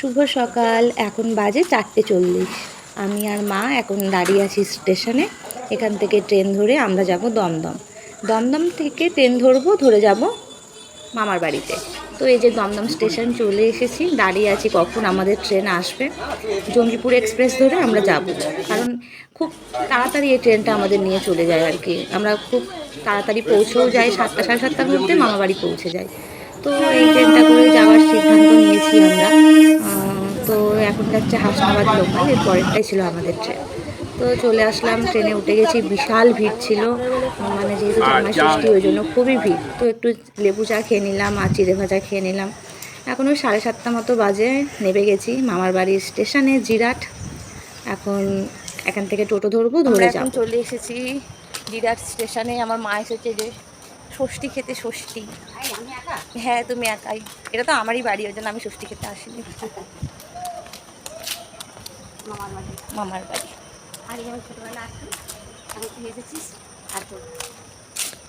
শুভ সকাল। এখন বাজে চারটে চল্লিশ। আমি আর মা এখন দাঁড়িয়ে আছি স্টেশনে। এখান থেকে ট্রেন ধরে আমরা যাব দমদম। দমদম থেকে ট্রেন ধরবো, ধরে যাব মামার বাড়িতে। তো এই যে দমদম স্টেশন চলে এসেছি, দাঁড়িয়ে আছি কখন আমাদের ট্রেন আসবে। জঙ্গিপুর এক্সপ্রেস ধরে আমরা যাব। কারণ খুব তাড়াতাড়ি এই ট্রেনটা আমাদের নিয়ে চলে যায় আর কি। আমরা খুব তাড়াতাড়ি পৌঁছেও যাই, সাতটা সাড়ে সাতটার মধ্যে মামা বাড়ি পৌঁছে যাই। তো এই ট্রেনটা করে যাওয়ার সিদ্ধান্ত নিয়েছি আমরা। তো এখন যাচ্ছে হাসনাবাদ লোকাল এর পরেরটাই ছিল আমাদের ট্রেন। তো চলে আসলাম ট্রেনে উঠে গেছি বিশাল ভিড় ছিল। মানে যেহেতু জামাই ষষ্ঠী ওই জন্য খুবই ভিড়। তো একটু লেবু চা খেয়ে নিলাম আর চিড়ে ভাজা খেয়ে নিলাম। এখন ওই সাড়ে সাতটা মতো বাজে নেমে গেছি মামার বাড়ির স্টেশনে জিরাট। এখন এখান থেকে টোটো ধরবো ধরে যাব। চলে এসেছি জিরাট স্টেশনে। আমার মা এসেছে যে ষষ্ঠী খেতে ষষ্ঠী। হ্যাঁ তুমি একাই। এটা তো আমারই বাড়ি ওই জন্য আমি ষষ্ঠী খেতে আসিনি। মামার বাড়ি।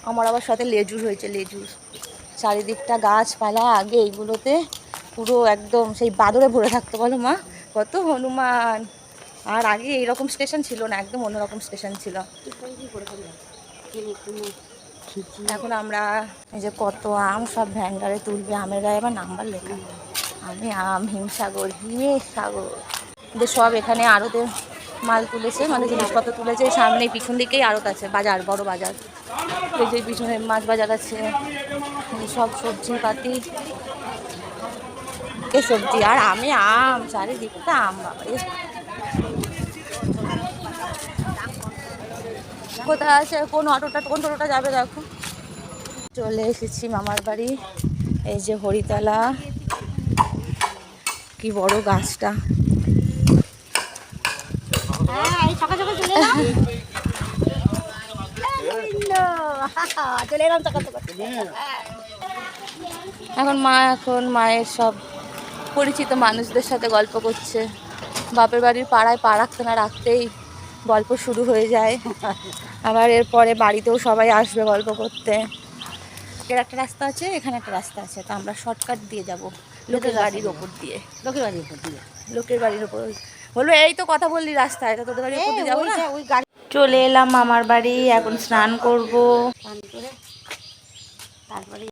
আমার আবার সাথে লেজুর হয়েছে লেজুর। চারিদিকটা গাছপালা আগে এইগুলোতে পুরো একদম সেই বাদরে ভরে থাকতো বলো মা। কত হনুমান। আর আগে এইরকম স্টেশন ছিল না একদম অন্যরকম স্টেশন ছিল। এখন আমরা এই যে কত আম সব ভ্যান্ডারে তুলবে, আমের গায়ে আবার নাম্বার লেখা। আমি আম, হিমসাগর হিমসাগর। যে সব এখানে আড়তে মাল তুলেছে মানে জিনিসপত্র তুলেছে, সামনে পিছন দিকেই আড়ত আছে, বাজার, বড় বাজার। এই যে পিছনে মাছ বাজার আছে সব সবজি পাতি। সবজি, আর আমি আম চারিদিকটা আম, বাবা কোথায় আছে কোন অটোটা কোন টোটোটা যাবে দেখো। চলে এসেছি মামার বাড়ি এই যে হরিতলা। কি বড় গাছটা। হ্যাঁ এখন মা এখন মায়ের সব পরিচিত মানুষদের সাথে গল্প করছে। বাপের বাড়ির পাড়ায় পা রাখতে না রাখতেই গল্প শুরু হয়ে যায়। আবার এরপরে বাড়িতেও সবাই আসবে গল্প করতে। এর একটা রাস্তা আছে এখানে একটা রাস্তা আছে তো আমরা শর্টকাট দিয়ে যাব। লোকের বাড়ির ওপর দিয়ে। লোকের বাড়ির উপর দিয়ে। লোকের বাড়ির ওপর। বলব এই তো কথা বললি রাস্তায় তো তোদের বাড়ির ওপর দিয়ে যাব না? ওই- গাড়ি চলে এলাম মামার বাড়ি এখন স্নান করব। তারপরে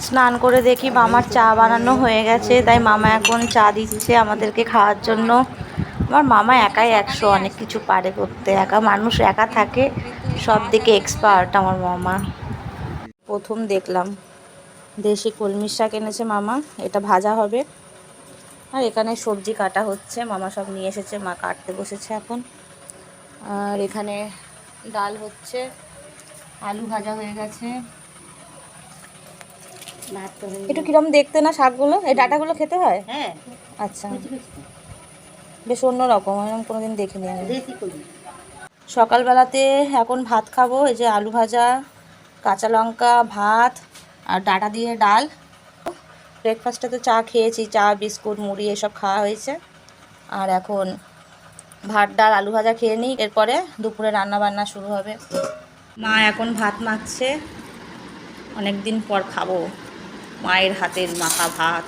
স্নান করে দেখি মামার চা বানানো হয়ে গেছে তাই মামা এখন চা দিচ্ছে আমাদেরকে খাওয়ার জন্য। আমার মামা একাই একশো অনেক কিছু পারে করতে একা মানুষ একা থাকে। সব দিকে এক্সপার্ট আমার মামা। প্রথম দেখলাম দেশি কলমির শাক এনেছে মামা এটা ভাজা হবে। আর এখানে সবজি কাটা হচ্ছে মামা সব নিয়ে এসেছে মা কাটতে বসেছে এখন। আর এখানে ডাল হচ্ছে আলু ভাজা হয়ে গেছে। একটু কিরম দেখতে না শাকগুলো? এই ডাটাগুলো খেতে হয়? হ্যাঁ। আচ্ছা। বেশ অন্য রকম এরকম কোনোদিন দেখিনি আমি। সকালবেলাতে এখন ভাত খাব, এই যে আলু ভাজা, কাঁচা লঙ্কা, ভাত আর ডাটা দিয়ে ডাল। ব্রেকফাস্টে তো চা খেয়েছি, চা, বিস্কুট, মুড়ি এসব খাওয়া হয়েছে। আর এখন ভাত, ডাল, আলু ভাজা খেয়ে নিই, এরপরে দুপুরে রান্না বান্না শুরু হবে। মা এখন ভাত মাখছে অনেক দিন পর খাব। মায়ের হাতের মাখা ভাত।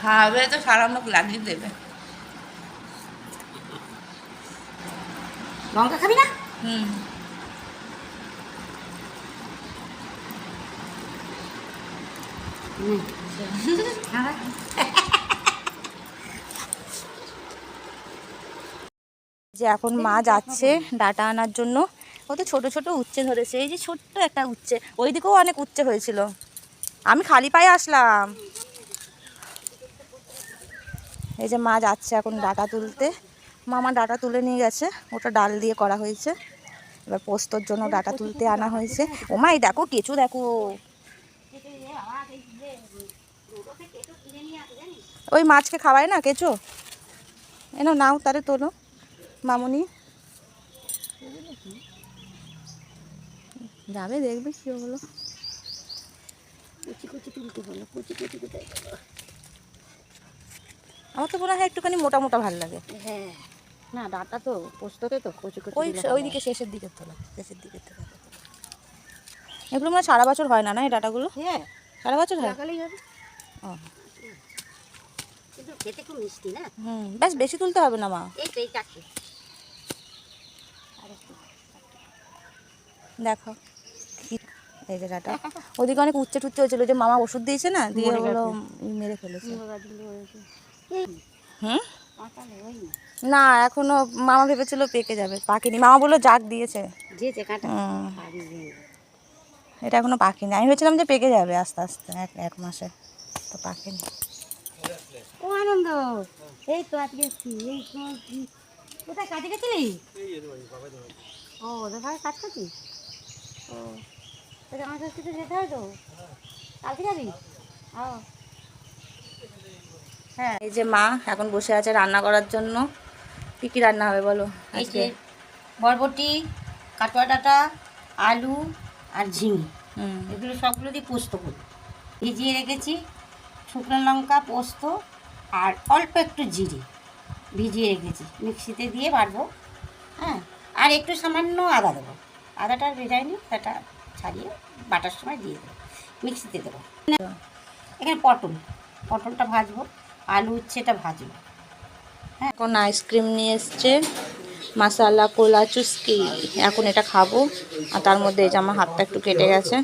খাবে তো সারা মুখ লাগিয়ে দেবে। লঙ্কা খাবি না? হুম। হুম। যে এখন মা যাচ্ছে ডাটা আনার জন্য ও তো ছোটো ছোটো উচ্ছে ধরেছে এই যে ছোট্ট একটা উচ্ছে ওই দিকেও অনেক উচ্ছে হয়েছিল। আমি খালি পায়ে আসলাম। এই যে মা যাচ্ছে এখন ডাটা তুলতে। মামা ডাটা তুলে নিয়ে গেছে, ওটা ডাল দিয়ে করা হয়েছে। এবার পোস্তর জন্য ডাটা তুলতে আনা হয়েছে। ও মা, এই দেখো কেঁচু, দেখো। ওই মাছকে খাওয়ায় না কেঁচো? এনো নাও তারে তোলো, মামুনি। যাবে, দেখবে কি হলো। কুচি কুচি তুলতে হলো কুচি কুচি কোথায়? আমার তো মনে হয় একটুখানি মোটা মোটা ভালো লাগে। হ্যাঁ। না ডাটা তো পোস্ততে তো কুচি কুচি ওই ওইদিকে শেষের দিকে তোলা শেষের দিকে তোলা এগুলো মানে সারা বছর হয় না না এই ডাটাগুলো? হ্যাঁ। সারা বছর হয়? ও। কিন্তু খেতে খুব মিষ্টি না? হুম বেশ বেশি তুলতে হবে না মা। এই তো এই চারটে। দেখো এই যে ডাটা। ওদিকে অনেক উচ্চে টুচ্চে হয়েছিল যে মামা ওষুধ দিয়েছে না দিয়ে ওগুলো মেরে ফেলেছে। হুম? না এখনও মামা ভেবেছিল পেকে যাবে পাকেনি। মামা বলল জাগ দিয়েছে। এটা এখনও পাকেনি। আমি ভেবেছিলাম যে পেকে যাবে আস্তে আস্তে এক এক মাসে তো পাকেনি। ও আনন্দ। এই তো আজকে এই কোথায় কাজে গেছিলি? ও ওদের ভাই কাজ করছিস? ও তোকে আমার কাছে যেতে হবে তো। কালকে যাবি? ও। হ্যাঁ এই যে মা এখন বসে আছে রান্না করার জন্য। কি কি রান্না হবে বলো এই আজকে? যে বরবটি কাটোয়া ডাটা আলু আর ঝিঙে। হুম। এগুলো সবগুলো দিয়ে পোস্ত করি ভিজিয়ে রেখেছি শুকনো লঙ্কা পোস্ত আর অল্প একটু জিরে। ভিজিয়ে রেখেছি। মিক্সিতে দিয়ে বাটবো হ্যাঁ আর একটু সামান্য আদা দেবো। আদাটা ভেজাইনি সেটা ছাড়িয়ে বাটার সময় দিয়ে দেবো। মিক্সিতে দেবো। এখানে পটল। পটলটা ভাজবো। আলু হচ্ছে এটা উচ্ছেটা হ্যাঁ। এখন আইসক্রিম নিয়ে এসছে মাসালা কোলা, চুস্কি। এখন এটা খাব। আর তার মধ্যে এই যে আমার হাতটা একটু কেটে গেছে।